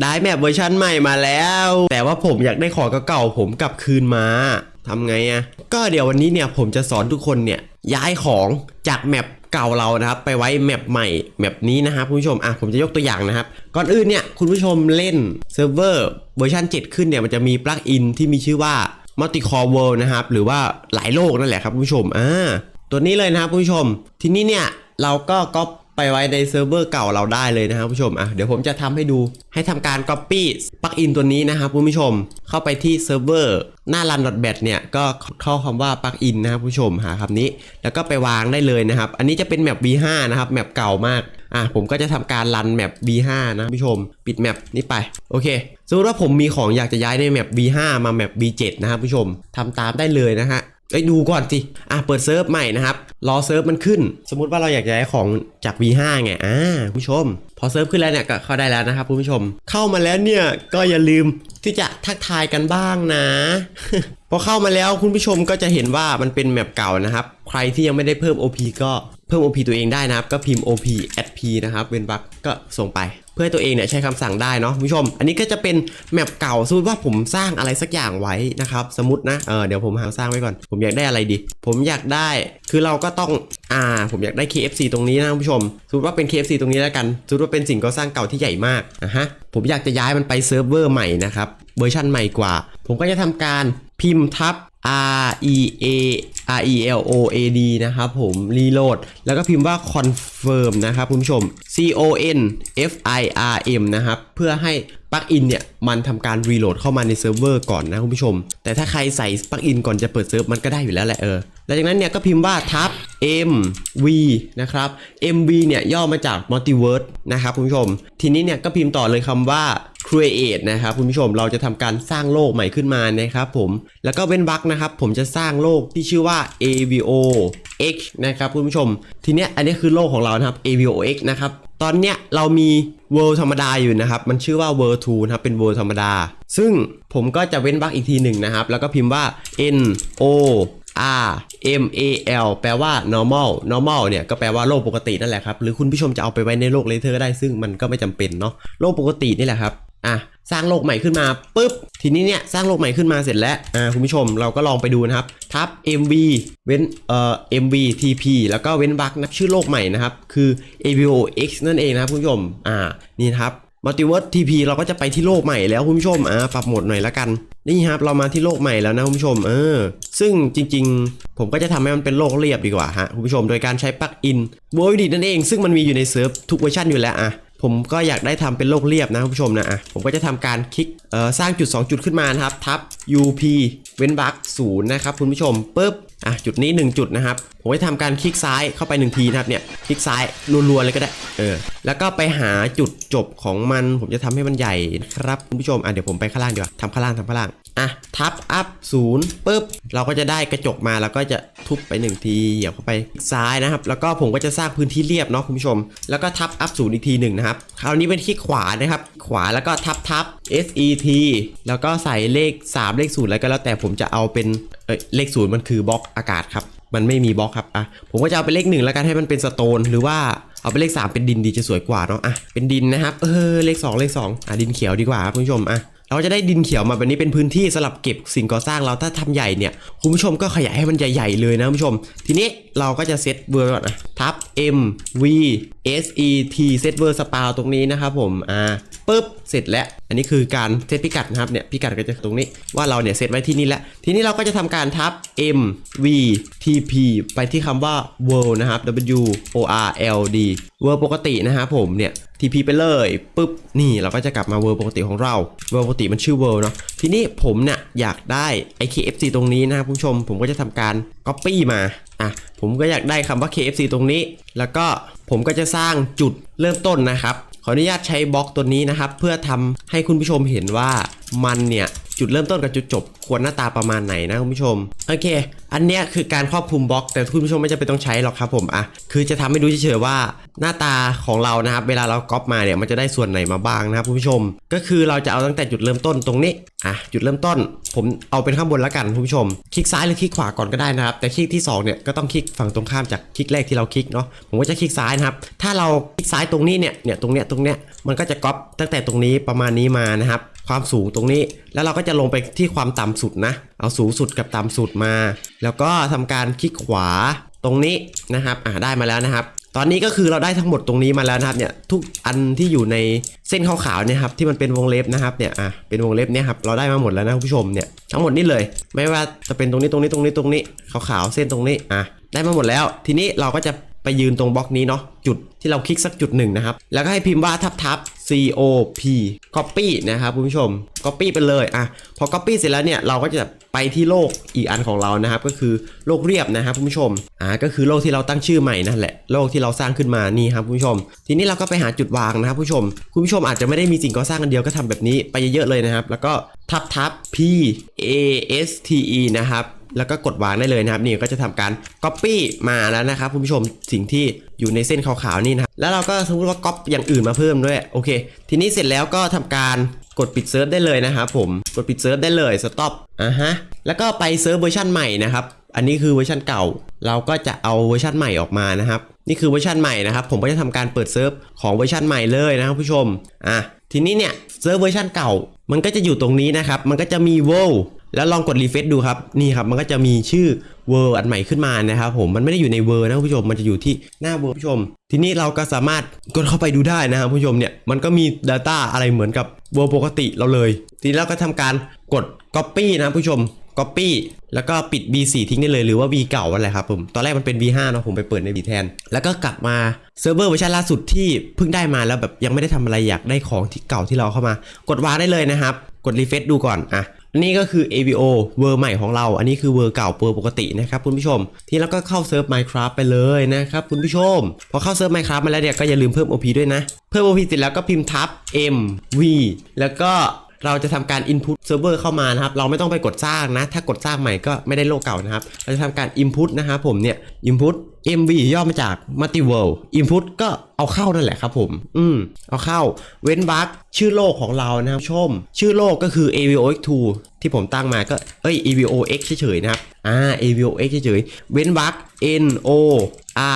ได้แมปเวอร์ชันใหม่มาแล้ว แต่ว่าผมอยากได้ของเก่าๆผมกลับคืนมาทำไงอะก็เดี๋ยววันนี้เนี่ยผมจะสอนทุกคนเนี่ยย้ายของจากแมปเก่าเรานะครับไปไว้แมปใหม่แมปนี้นะครับคุณผู้ชมอะผมจะยกตัวอย่างนะครับ ก่อนอื่นเนี่ยคุณผู้ชมเล่นเซิร์ฟเวอร์เวอร์ชัน7 ขึ้นเนี่ยมันจะมีปลั๊กอินที่มีชื่อว่า Multicore World นะครับหรือว่าหลายโลกนั่นแหละครับคุณผู้ชมอ่าตัวนี้เลยนะครับคุณผู้ชม ทีนี้เนี่ยเราก็ก๊อป ไปไว้ในเซิร์ฟเวอร์เก่าเราได้เลยนะครับผู้ชมอะเดี๋ยวผมจะทำให้ดูให้ทำการ Copy ปลั๊กอินตัวนี้นะครับผู้ชมเข้าไปที่เซิร์ฟเวอร์หน้า run.bat เนี่ยก็เข้าคำว่าปลั๊กอินนะครับผู้ชมหาคำนี้ แล้วก็ไปวางได้เลยนะครับ อันนี้จะเป็นแมป V5 นะครับแมปเก่ามากอะผมก็จะทำการรันแมป V5 นะผู้ชม ปิดแมปนี้ไปโอเคสมมติว่าผมมีของอยากจะย้ายในแมป V5 มาแมป V7 นะครับผู้ชมทำตามได้เลยนะฮะเอ้ยดูก่อนสิอะเปิดเซิร์ฟใหม่นะครับ รอเซิร์ฟมันขึ้น สมมุติว่าเราอยากย้ายของจาก V5 ไงอ่าคุณผู้ชม พอเซิร์ฟขึ้นแล้วเนี่ยก็เข้าได้แล้วนะครับคุณผู้ชม เข้ามาแล้วเนี่ยก็อย่าลืมที่จะทักทายกันบ้างนะ พอเข้ามาแล้วคุณผู้ชมก็จะเห็นว่ามันเป็นแมปเก่านะครับ ใครที่ยังไม่ได้เพิ่ม OP ก็ เพิ่ม OP ตัวเองได้นะครับ ก็พิมพ์ OP at p นะครับเว้นวรรคก็ส่งไป เพื่อให้ตัวเองเนี่ยใช้คำสั่งได้เนาะคุณผู้ชม อันนี้ก็จะเป็นแมปเก่าสมมติว่าผมสร้างอะไรสักอย่างไว้นะครับ สมมตินะเออเดี๋ยวผมหาสร้างไว้ก่อน ผมอยากได้อะไรดี ผมอยากได้คือเราก็ต้องอ่าผมอยากได้ KFC ตรงนี้นะคุณผู้ชม สมมติว่าเป็น KFC ตรงนี้แล้วกันสมมติว่าเป็นสิ่งก่อสร้างเก่าที่ใหญ่มากนะฮะผมอยากจะย้ายมันไปเซิร์ฟเวอร์ใหม่นะครับเวอร์ชันใหม่กว่า ผมก็จะทำการพิมพ์ทับ R E A R E L O A D นะครับผมรีโหลดแล้วก็พิมพ์ว่า confirm นะครับคุณผู้ชม C O N F I R M นะครับ เพื่อให้ปลั๊กอินเนี่ย มันทำการรีโหลดเข้ามาในเซิร์ฟเวอร์ก่อนนะคุณผู้ชม แต่ถ้าใครใส่ปลั๊กอินก่อนจะเปิดเซิร์ฟมันก็ได้อยู่แล้วแหละเออแล้วจากนั้นเนี่ยก็พิมพ์ว่าทับ M V นะครับ M V เนี่ยย่อมาจาก multiverse นะครับคุณผู้ชม ทีนี้เนี่ยก็พิมพ์ต่อเลยคำว่า create นะครับคุณผู้ชมเราจะทำการสร้างโลกใหม่ขึ้นมานะครับผมแล้วก็เว้นวรรคนะครับผมจะสร้างโลกที่ชื่อว่า AVO X นะครับคุณผู้ชม ทีเนี้ยอันนี้คือโลกของเรานะครับ AVO X นะครับตอนเนี้ยเรามี World ธรรมดาอยู่นะครับ มันชื่อว่า World 2นะครับเป็น World ธรรมดา ซึ่งผมก็จะเว้นวรรคอีกทีหนึ่งนะครับ แล้วก็พิมพ์ว่า N O R M A L แปลว่า normal normal เนี่ยก็แปลว่าโลกปกตินั่นแหละครับ หรือคุณผู้ชมจะเอาไปไว้ในโลกเลเทอร์ก็ได้ซึ่งมันก็ไม่จำเป็นเนาะ โลกปกตินี่แหละครับ อะสร้างโลกใหม่ขึ้นมาปุ๊บทีนี้เนี่ยสร้างโลกใหม่ขึ้นมาเสร็จแล้วอ่าคุณผู้ชมเราก็ลองไปดูนะครับทับ MV เว้นเอ่อ MV TP แล้วก็เว้นบักนะชื่อโลกใหม่นะครับคือ AVOX นั่นเองนะครับคุณผู้ชมอ่านี่ครับ Multiverse TP เราก็จะไปที่โลกใหม่แล้วคุณผู้ชมอ่าปรับโหมดหน่อยละกัน นี่ครับเรามาที่โลกใหม่แล้วนะคุณผู้ชมเออซึ่งจริง ๆ ผมก็จะทำให้มันเป็นโลกเรียบดีกว่าฮะคุณผู้ชมโดยการใช้ปลั๊กอิน w o r l d นั่นเอง ซึ่งมันมีอยู่ในเซิร์ฟทุกเวอร์ชันอยู่แล้วอะ ผมก็อยากได้ทำเป็นโลกเรียบนะคุณผู้ชมนะอะผมก็จะทำการคลิกเอ่อสร้างจุด 2 จุดขึ้นมานะครับทับ UP เว้นวรรคศูนย์นะครับคุณผู้ชมปุ๊บ อะจุดนี้ 1 จุดนะครับ ผมจะทำการคลิกซ้ายเข้าไป 1 ทีนะครับเนี่ยคลิกซ้ายรัวๆเลยก็ได้เออแล้วก็ไปหาจุดจบของมันผมจะทำให้มันใหญ่นะครับคุณผู้ชมอะเดี๋ยวผมไปข้างล่างดีกว่าทำข้างล่างทำข้างล่างอะทับอัพศูนย์ปุ๊บเราก็จะได้กระจกมาแล้วก็จะทุบไป 1 ทีเหยียบเข้าไปคลิกซ้ายนะครับ แล้วก็ผมก็จะสร้างพื้นที่เรียบเนาะคุณผู้ชม แล้วก็ทับอัพศูนย์อีกทีหนึ่งนะครับคราวนี้เป็นคลิกขวานะครับ ขวาแล้วก็ทับทับ S E T แล้วก็ใส่เลข 3 เลขศูนย์แล้วก็แล้วแต่ผมจะเอาเป็น เอ้ยเลขศูนย์มันคือบล็อกอากาศครับ มันไม่มีบล็อกครับอะผมก็จะเอาเป็นเลขหนึ่งแล้วกันให้มันเป็นสโตน หรือว่าเอาเป็นเลข 3 เป็นดินดีจะสวยกว่าเนาะอะเป็นดินนะครับเออเลข 2 เลข 2อะดินเขียวดีกว่าครับคุณผู้ชมอะเราจะได้ดินเขียวมาแบบนี้เป็นพื้นที่สลับเก็บสิ่งก่อสร้างเราถ้าทำใหญ่เนี่ยคุณผู้ชมก็ขยายให้มันใหญ่ๆเลยนะคุณผู้ชม ทีนี้เราก็จะเซตเวอร์ก่อนนะทับ M V S E T เซตเวอร์สปาวตรงนี้นะครับผมอ่าปุ๊บเสร็จแล้ว อันนี้คือการเซตพิกัดนะครับเนี่ยพิกัดก็จะตรงนี้ว่าเราเนี่ยเซตไว้ที่นี่แล้ว ทีนี้เราก็จะทำการทับ M V T P ไปที่คำว่า world นะครับ W O R L D world ปกตินะครับผมเนี่ย TP ไปเลยปุ๊บนี่เราก็จะกลับมาเวอร์ปกติของเราเวอร์ปกติมันชื่อเวอร์เนาะทีนี้ผมเนี่ยอยากได้ IKFC ตรงนี้นะครับคุณผู้ชมผมก็จะทำการ Copy มา อะผมก็อยากได้คำว่า KFC ตรงนี้ แล้วก็ผมก็จะสร้างจุดเริ่มต้นนะครับ ขออนุญาตใช้บล็อกตัวนี้นะครับ เพื่อทำให้คุณผู้ชมเห็นว่ามันเนี่ยจุดเริ่มต้นกับจุดจบ ควรหน้าตาประมาณไหนนะคุณผู้ชม โอเค อันเนี้ยคือการครอบคลุมบล็อก แต่คุณผู้ชมไม่จำเป็นต้องใช้หรอกครับผมอะคือจะทำให้ดูเฉยๆว่าหน้าตาของเรานะครับเวลาเราก๊อปมาเนี่ยมันจะได้ส่วนไหนมาบ้างนะครับคุณผู้ชม ก็คือเราจะเอาตั้งแต่จุดเริ่มต้นตรงนี้อะจุดเริ่มต้น ผมเอาเป็นข้างบนแล้วกันคุณผู้ชม คลิกซ้ายหรือคลิกขวาก่อนก็ได้นะครับ แต่คลิกที่สองเนี่ยก็ต้องคลิกฝั่งตรงข้ามจากคลิกแรกที่เราคลิกเนาะผมก็จะคลิกซ้ายนะครับ ถ้าเราคลิกซ้ายตรงนี้เนี่ยเนี่ยตรงเนี้ยตรงเนี้ยมันก็จะก๊อปตั้งแต่ตรงนี้ประมาณนี้มานะครับความสูงตรงนี้แล้วเราก็จะลงไปที่ความต่ำสุดนะ เอาสูงสุดกับต่ำสุดมา แล้วก็ทำการคลิกขวาตรงนี้นะครับอ่าได้มาแล้วนะครับตอนนี้ก็คือเราได้ทั้งหมดตรงนี้มาแล้วนะครับเนี่ยทุกอันที่อยู่ในเส้นขาวๆเนี่ยครับที่มันเป็นวงเล็บนะครับเนี่ยอะเป็นวงเล็บเนี่ยครับเราได้มาหมดแล้วนะคุณผู้ชมเนี่ยทั้งหมดนี่เลย ไม่ว่าจะเป็นตรงนี้ตรงนี้ตรงนี้ตรงนี้ขาวๆเส้นตรงนี้อะได้มาหมดแล้ว ทีนี้เราก็จะ ไปยืนตรงบล็อกนี้เนาะจุดที่เราคลิกสักจุดหนึ่งนะครับ แล้วก็ให้พิมพ์ว่าทับทับ C O P copy นะครับคุณผู้ชม copy ไปเลยอะพอ copy เสร็จแล้วเนี่ยเราก็จะไปที่โลกอีกอันของเรานะครับ ก็คือโลกเรียบนะครับคุณผู้ชมอ่าก็คือโลกที่เราตั้งชื่อใหม่นั่นแหละโลกที่เราสร้างขึ้นมานี่ครับคุณผู้ชม ทีนี้เราก็ไปหาจุดวางนะครับคุณผู้ชม คุณผู้ชมอาจจะไม่ได้มีสิ่งก่อสร้างอันเดียวก็ทำแบบนี้ไปเยอะๆเลยนะครับ แล้วก็ทับทับ P A S T E นะครับ แล้วก็กดวางได้เลยนะครับนี่ก็จะทำการ Copy มาแล้วนะครับคุณผู้ชมสิ่งที่อยู่ในเส้นขาวๆนี่นะครับแล้วเราก็สมมติว่าก๊อปอย่างอื่นมาเพิ่มด้วยโอเค ทีนี้เสร็จแล้วก็ทำการกดปิดเซิร์ฟได้เลยนะครับผมกดปิดเซิร์ฟได้เลยสต็อปอะฮะแล้วก็ไปเซิร์ฟเวอร์ชันใหม่นะครับอันนี้คือเวอร์ชันเก่า เราก็จะเอาเวอร์ชันใหม่ออกมานะครับนี่คือเวอร์ชันใหม่นะครับผมก็จะทำการเปิดเซิร์ฟของเวอร์ชันใหม่เลยนะครับผู้ชมอะทีนี้เนี่ยเซิร์ฟเวอร์ชันเก่า มันก็จะอยู่ตรงนี้นะครับมันก็จะมี world แล้วลองกดรีเฟซดูครับนี่ครับมันก็จะมีชื่อเวอร์อันใหม่ขึ้นมานะครับผมมันไม่ได้อยู่ในเวอร์นะคุณผู้ชมมันจะอยู่ที่หน้าเวอร์ผู้ชม ทีนี้เราก็สามารถกดเข้าไปดูได้นะครับผู้ชมเนี่ยมันก็มี Data อะไรเหมือนกับเวอร์ปกติเราเลย ทีนี้เราก็ทำการกด Copy นะผู้ชม Copy แล้วก็ปิด B4 ทิ้งได้เลยหรือว่า V เก่าอะไรครับผม ตอนแรกมันเป็น V5 เนาะผมไปเปิดใน V แทน แล้วก็กลับมาเซิร์ฟเวอร์เวอร์ชันล่าสุดที่เพิ่งได้มาแล้วแบบยังไม่ได้ทำอะไรอยากได้ของที่เก่าที่เราเข้ามากดวางได้เลยนะครับ กดรีเฟซดูก่อนอะ นี้ก็คือ AVO เวอร์ใหม่ของเรา อันนี้คือเวอร์เก่าเวอร์ปกตินะครับคุณผู้ชม ที่เราก็เข้าเซิร์ฟ Minecraft ไปเลยนะครับคุณผู้ชม พอเข้าเซิร์ฟ Minecraft มาแล้วเนี่ยก็อย่าลืมเพิ่ม OP ด้วยนะ เพิ่ม OP เสร็จแล้วก็พิมพ์ทับ M V แล้วก็เราจะทำการ input server เข้ามานะครับ เราไม่ต้องไปกดสร้างนะ ถ้ากดสร้างใหม่ก็ไม่ได้โลกเก่านะครับ เราจะทำการ input นะครับผมเนี่ย input MV ย่อมาจาก multi world input ก็เอาเข้านั่นแหละครับผม อืม เอาเข้า เว้นวรรคชื่อโลกของเรานะครับชม ชื่อโลกก็คือ AVOX2 ที่ผมตั้งมาก็ เอ้ย AVOX เฉยๆนะครับ อ่า AVOX เฉยๆ เว้นวรรค N O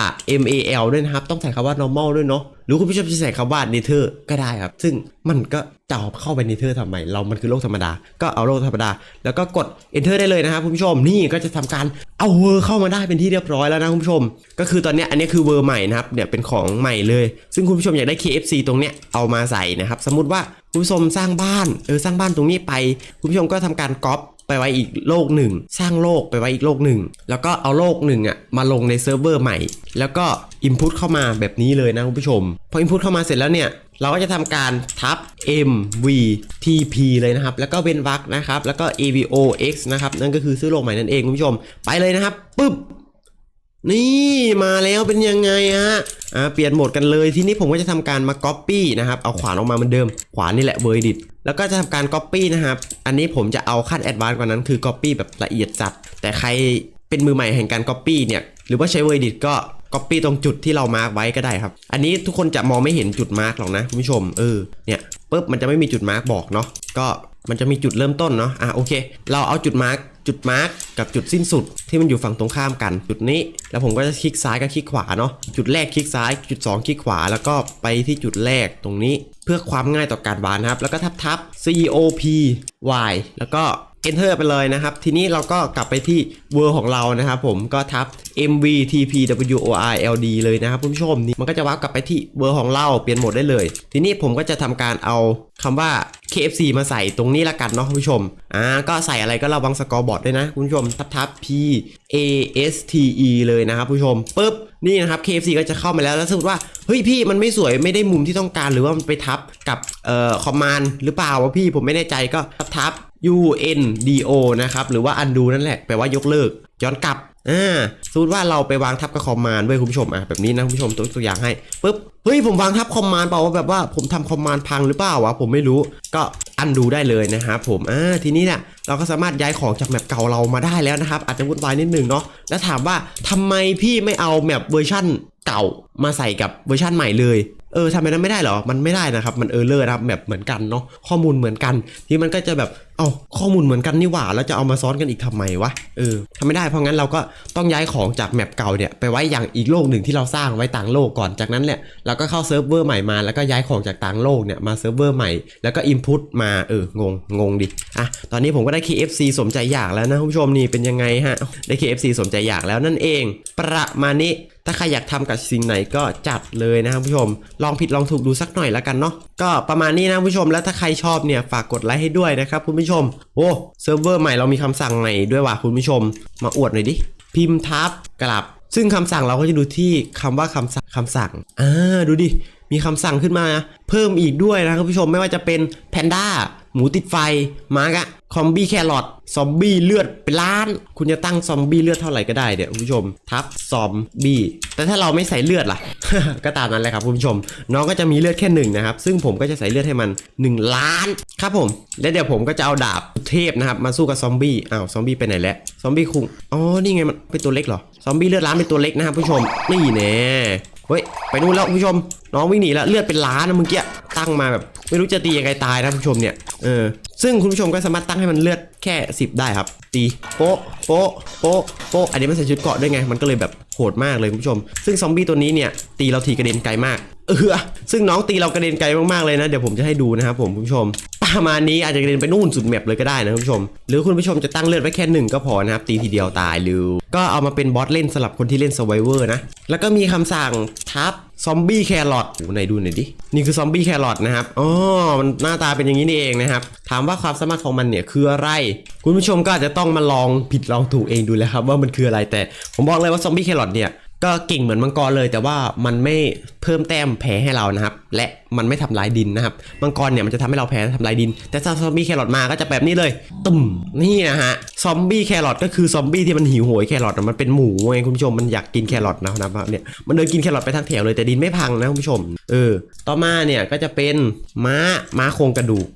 R M A L ด้วยนะครับ ต้องใส่คำว่า normal ด้วยเนาะ หรือคุณผู้ชมจะใส่คำว่า nether ก็ได้ครับ ซึ่งมันก็จะเอาเข้าไป nether ทำไม เรามันคือโลกธรรมดา ก็เอาโลกธรรมดา แล้วก็กด enter ได้เลยนะครับคุณผู้ชม นี่ก็จะทำการเอาเวอร์เข้ามาได้เป็นที่เรียบร้อยแล้วนะคุณผู้ชมก็คือตอนนี้อันนี้คือเวอร์ใหม่นะครับเนี่ยเป็นของใหม่เลย ซึ่งคุณผู้ชมอยากได้ KFC ตรงเนี้ยเอามาใส่นะครับ สมมติว่าคุณผู้ชมสร้างบ้านเออสร้างบ้านตรงนี้ไป คุณผู้ชมก็ทำการก๊อปไปไว้อีกโลกหนึ่ง สร้างโลกไปไว้อีกโลกหนึ่ง แล้วก็เอาโลกหนึ่งอะมาลงในเซิร์ฟเวอร์ใหม่ แล้วก็ Input เข้ามาแบบนี้เลยนะคุณผู้ชม พอ Input เข้ามาเสร็จแล้วเนี่ย เราก็จะทำการทับ M V T P เลยนะครับ แล้วก็เว้นวรรคนะครับ แล้วก็ A V O X นะครับ นั่นก็คือซื้อโลกใหม่นั่นเองคุณผู้ชม ไปเลยนะครับปึ๊บ นี่มาแล้วเป็นยังไงฮะอ่าเปลี่ยนโหมดกันเลยที่นี้ผมก็จะทำการมา Copy นะครับเอาขวานออกมาเหมือนเดิม ขวานนี่แหละเวอร์ดิตแล้วก็จะทำการ Copy นะครับ อันนี้ผมจะเอาขั้นแอดวานซ์กว่านั้นคือ Copy แบบละเอียดจัด แต่ใครเป็นมือใหม่แห่งการ Copy เนี่ยหรือว่าใช้เวอร์ดิตก็ Copy ตรงจุดที่เรามาร์กไว้ก็ได้ครับ อันนี้ทุกคนจะมองไม่เห็นจุดมาร์กหรอกนะคุณผู้ชม เออ เนี่ยปุ๊บมันจะไม่มีจุดมาร์กบอกเนาะ ก็มันจะมีจุดเริ่มต้นเนาะอะโอเค เราเอาจุดมาร์กจุดมาร์กกับจุดสิ้นสุดที่มันอยู่ฝั่งตรงข้ามกัน จุดนี้ แล้วผมก็จะคลิกซ้ายกับคลิกขวาเนาะจุดแรกคลิกซ้าย จุด 2 คลิกขวา แล้วก็ไปที่จุดแรกตรงนี้ เพื่อความง่ายต่อการวานนะครับ แล้วก็ทับทับ C O P Y แล้วก็ enter ไปเลยนะครับ ทีนี้เราก็กลับไปที่ Word ของเรานะครับผมก็ทับ MV TP W O R L D เลยนะครับคุณผู้ชมนี่มันก็จะว้าวกลับไปที่ Word ของเราเปลี่ยนโหมดได้เลย ทีนี้ผมก็จะทำการเอาคำว่า KFC มาใส่ตรงนี้ละกันเนาะคุณผู้ชมอ่าก็ใส่อะไรก็ระวังสกอร์บอร์ดด้วยนะคุณผู้ชมทับทับ P A S T E เลยนะครับคุณผู้ชมปุ๊บนี่นะครับ KFC ก็จะเข้ามาแล้วแล้วสมมติว่าเฮ้ยพี่มันไม่สวยไม่ได้มุมที่ต้องการหรือว่ามันไปทับกับเอ่อคอมมานด์หรือเปล่าวะพี่ผมไม่แน่ใจก็ทับทับ U N D O นะครับ หรือว่า undo นั่นแหละ แปลว่ายกเลิก ย้อนกลับ อ่าสมมติว่าเราไปวางทับกับคอมมานด์ด้วยคุณผู้ชมอะแบบนี้นะคุณผู้ชมตัวตัวอย่างให้ปุ๊บ เฮ้ย ผมวางทับคอมมานด์เปล่าว่าแบบว่าผมทำคอมมานด์พังหรือเปล่าวะผมไม่รู้ ก็อันดูได้เลยนะครับผม อ่า ทีนี้เนี่ยเราก็สามารถย้ายของจากแมปเก่าเรามาได้แล้วนะครับ อาจจะวุ่นวายนิดนึงเนาะ แล้วถามว่าทำไมพี่ไม่เอาแมปเวอร์ชั่นเก่ามาใส่กับเวอร์ชั่นใหม่เลยเออทำไมนั้นไม่ได้เหรอ มันไม่ได้นะครับ มันเออร์เลอร์นะครับแบบเหมือนกันเนาะ ข้อมูลเหมือนกัน ที่มันก็จะแบบ เอาข้อมูลเหมือนกันนี่หว่าแล้วจะเอามาซ้อนกันอีกทำไมวะเออทำไม่ได้เพราะงั้นเราก็ต้องย้ายของจากแมปเก่าเนี่ยไปไว้อย่างอีกโลกหนึ่งที่เราสร้างไว้ต่างโลกก่อนจากนั้นเนี่ยเราก็เข้าเซิร์ฟเวอร์ใหม่มาแล้วก็ย้ายของจากต่างโลกเนี่ยมาเซิร์ฟเวอร์ใหม่แล้วก็อินพุตมาเอองงงงดิอะตอนนี้ผมก็ได้ KFC สมใจอยากแล้วนะคุณผู้ชมนี่เป็นยังไงฮะได้ KFC สมใจอยากแล้วนั่นเอง ประมาณนี้ถ้าใครอยากทำกับสิ่งไหนก็จัดเลยนะครับผู้ชม ลองผิดลองถูกดูสักหน่อยแล้วกันเนาะ ก็ประมาณนี้นะผู้ชมแล้วถ้าใครชอบเนี่ยฝากกดไลค์ให้ด้วยนะครับคุณผู้ชม โอ้เซิร์ฟเวอร์ใหม่เรามีคำสั่งใหม่ด้วยว่ะคุณผู้ชม มาอวดหน่อยดิพิมพ์ทับกลับ ซึ่งคำสั่งเราก็จะดูที่คำว่าคำสั่งคำสั่งอ่าดูดิ มีคำสั่งขึ้นมาเพิ่มอีกด้วยนะครับผู้ชมไม่ว่าจะเป็นแพนด้าหมูติดไฟมาร์กอะคอมบี้แครอทซอมบี้เลือดเป็นล้าน คุณจะตั้งซอมบี้เลือดเท่าไหร่ก็ได้เดี๋ยวคุณผู้ชม ทับซอมบี้แต่ถ้าเราไม่ใส่เลือดล่ะ ก็ตามนั้นแหละครับคุณผู้ชม น้องก็จะมีเลือดแค่หนึ่งนะครับ ซึ่งผมก็จะใส่เลือดให้มัน 1 ล้านครับผม แล้วเดี๋ยวผมก็จะเอาดาบเทพนะครับ มาสู้กับซอมบี้อ้าวซอมบี้ไปไหนแล้วซอมบี้คุงอ๋อนี่ไงมันเป็นตัวเล็กเหรอซอมบี้เลือดล้านเป็นตัวเล็กนะครับผู้ชมนี่แน่ ฮ้ยไปนู่นแล้วคุณผู้ชม น้องวิ่งหนีแล้วเลือดเป็นล้านนะเมื่อกี้ตั้งมาแบบไม่รู้จะตียังไงตายนะคุณผู้ชมเนี่ยเออซึ่งคุณผู้ชมก็สามารถตั้งให้มันเลือดแค่ 10 ได้ครับ ตีโป๊ะโป๊ะโป๊ะโป๊ะอันนี้มันใส่ชุดเกาะด้วยไงมันก็เลยแบบโหดมากเลยคุณผู้ชม ซึ่งซอมบี้ตัวนี้เนี่ยตีเราทีกระเด็นไกลมาก เออซึ่งน้องตีเรากระเด็นไกลมากๆเลยนะ เดี๋ยวผมจะให้ดูนะครับผมคุณผู้ชม ประมาณนี้อาจจะกระเด็นไปนู่นสุดแมปเลยก็ได้นะคุณผู้ชม หรือคุณผู้ชมจะตั้งเลือดไว้แค่หนึ่งก็พอนะครับ ตีทีเดียวตายหรือ ก็เอามาเป็นบอสเล่นสำหรับคนที่เล่น s u r v i v o r นะ แล้วก็มีคำสั่งทับซอมบี้แครอทโอ้ไหนดูหน่อยดิ นี่คือซอมบี้แครอทนะครับ อ๋อ มันหน้าตาเป็นอย่างนี้นี่เองนะครับ ถามว่าความสามารถของมันเนี่ยคืออะไร คุณผู้ชมก็อาจจะต้องมาลองผิดลองถูกเองดูแล้วครับว่ามันคืออะไรแต่ ผมบอกเลยว่าซอมบี้แครอทเนี่ย ก็เก่งเหมือนมังกรเลย แต่ว่ามันไม่เพิ่มแต้มแพ้ให้เรานะครับ และมันไม่ทำลายดินนะครับมังกรเนี่ยมันจะทำให้เราแพ้ทำลายดิน แต่ถ้าซอมบี้แครอทมาก็จะแบบนี้เลยตุ่มนี่นะฮะซอมบี้แครอทก็คือซอมบี้ที่มันหิวโหยแครอทอะมันเป็นหมูไงคุณผู้ชมมันอยากกินแครอทนะครับเนี่ยมันเดินกินแครอทไปทั้งแถวเลยแต่ดินไม่พังนะคุณผู้ชมเออต่อมาเนี่ยก็จะเป็นม้าม้าโครงกระดูก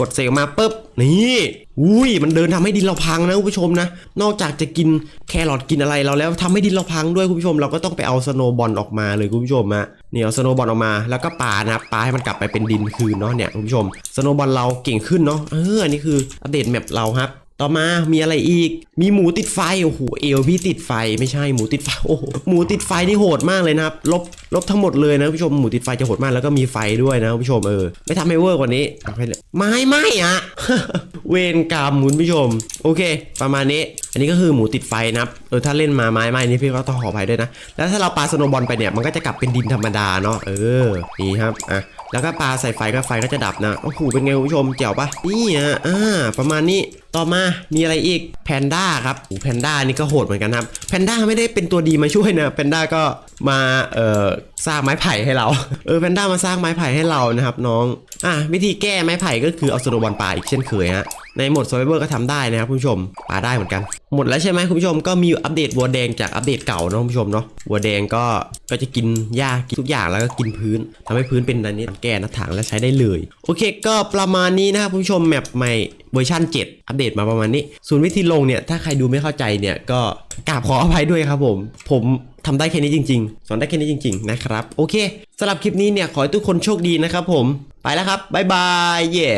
กดเซลล์มาปุ๊บนี่อุ้ยมันเดินทำให้ดินเราพังนะคุณผู้ชมนะ นอกจากจะกินแครอทกินอะไรเราแล้วทำให้ดินเราพังด้วยคุณผู้ชม เราก็ต้องไปเอาสโนบอลออกมาเลยคุณผู้ชมอะ เนี่ยสโนบอลออกมาแล้วก็ปานะปาให้มันกลับไปเป็นดินคืนเนาะเนี่ยคุณผู้ชมสโนบอลเราเก่งขึ้นเนาะเอออันนี้คืออัปเดตแมปเราครับต่อมา มีอะไรอีก มีหมูติดไฟ โอ้โห เอวพี่ติดไฟ ไม่ใช่หมูติดไฟ โอ้โห หมูติดไฟนี่โหดมากเลยนะครับ ลบ ลบทั้งหมดเลยนะผู้ชมหมูติดไฟจะโหดมากแล้วก็มีไฟด้วยนะผู้ชมเออไม่ทำให้เวอร์กว่านี้ไปเลยไม่ไม่อะเวรกรรมคุณผู้ชม โอเค ประมาณนี้ อันนี้ก็คือหมูติดไฟนะเออถ้าเล่นมาไม้ไม้นี่พี่ก็ต้องขออภัยด้วยนะ แล้วถ้าเราปาสโนบอลไปเนี่ยมันก็จะกลับเป็นดินธรรมดาเนาะเออนี่ครับอะแล้วก็ปาใส่ไฟก็ไฟก็จะดับนะโอ้โหเป็นไงคุณผู้ชมเจ๋วปะนี่อะอ่าประมาณนี้ต่อมามีอะไรอีกแพนด้าครับโอ้แพนด้านี่ก็โหดเหมือนกันครับแพนด้าไม่ได้เป็นตัวดีมาช่วยนะแพนด้าก็มาเอ่อสร้างไม้ไผ่ให้เรา เออแพนด้ามาสร้างไม้ไผ่ให้เรานะครับน้อง อะวิธีแก้ไม้ไผ่ก็คือเอาสโนบอลปาอีกเช่นเคยฮะในโหมด s u r v i v o r ก็ทำได้นะครับคุณผู้ชมปาได้เหมือนกัน หมดแล้วใช่ไหมคุณผู้ชมก็มีอัปเดตวัวแดงจากอัปเดตเก่าเนาะคุณผู้ชมเนาะวัวแดงก็ก็จะกินหญ้ากินทุกอย่างแล้วก็กินพื้นทำให้พื้นเป็นอันนี้แก้หน้าถังและใช้ได้เลย โอเค ก็ประมาณนี้นะครับคุณผู้ชมแมปใหม่เวอร์ชัน7 อัปเดตมาประมาณนี้ส่วนวิธีลงเนี่ยถ้าใครดูไม่เข้าใจเนี่ยก็กราบขออภัยด้วยครับผม ผมทำได้แค่นี้จริง ๆ สอนได้แค่นี้จริง ๆ นะครับ โอเคสำหรับคลิปนี้เนี่ยขอให้ทุกคนโชคดีนะครับผม ไปแล้วครับ บ๊ายบาย เย่